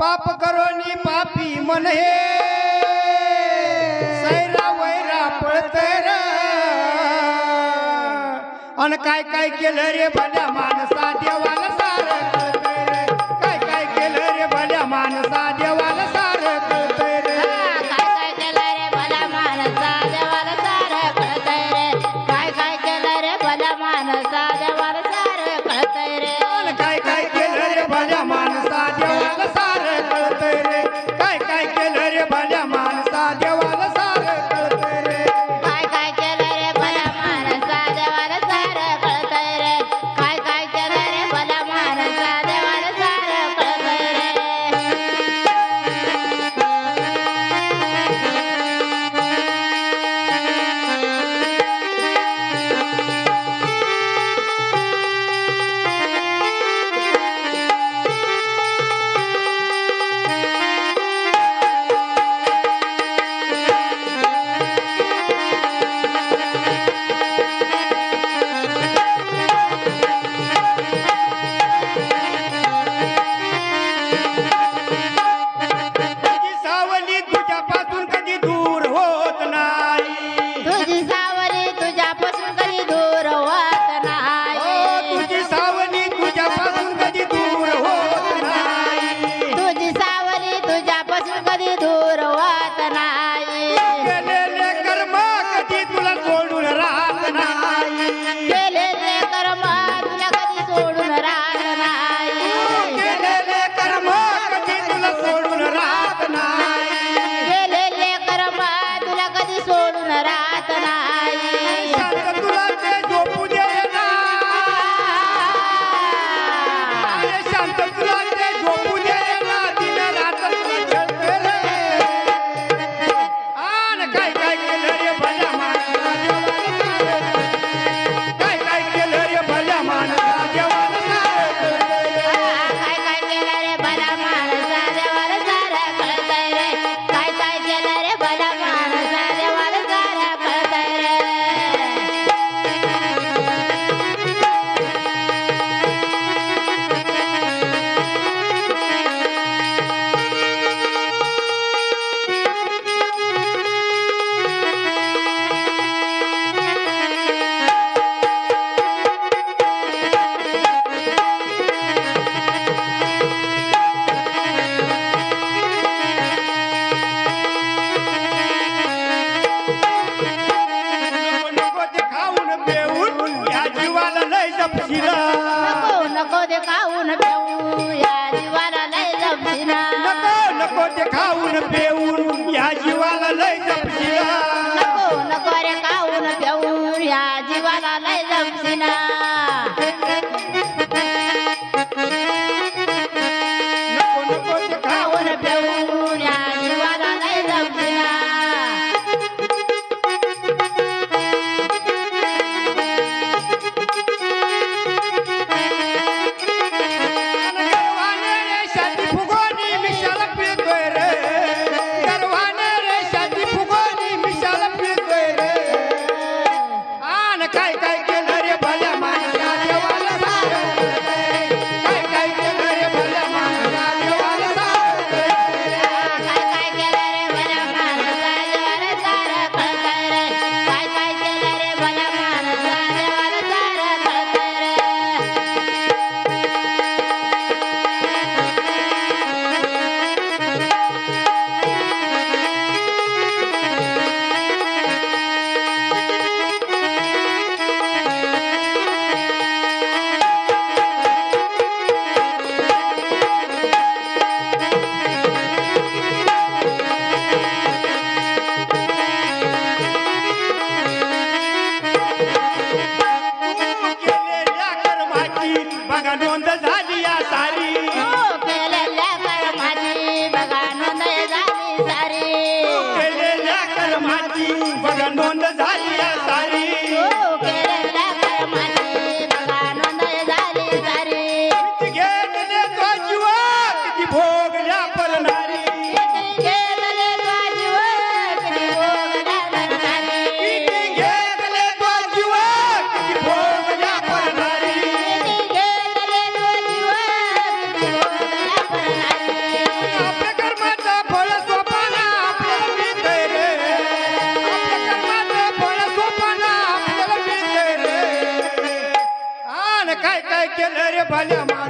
पाप करोनी पापी मन हे. सैरा वैरा पळत अन काय काय केलं रे भल्या माणसा देवा. জানতে या जीवाला लय जमतीना नको नको ते खाऊन पेऊन या जीवाला लय जमतीना नको नको रे खाऊन पेऊन या जीव गंडोंद झाली या तारी केलं रे भल्या माणसा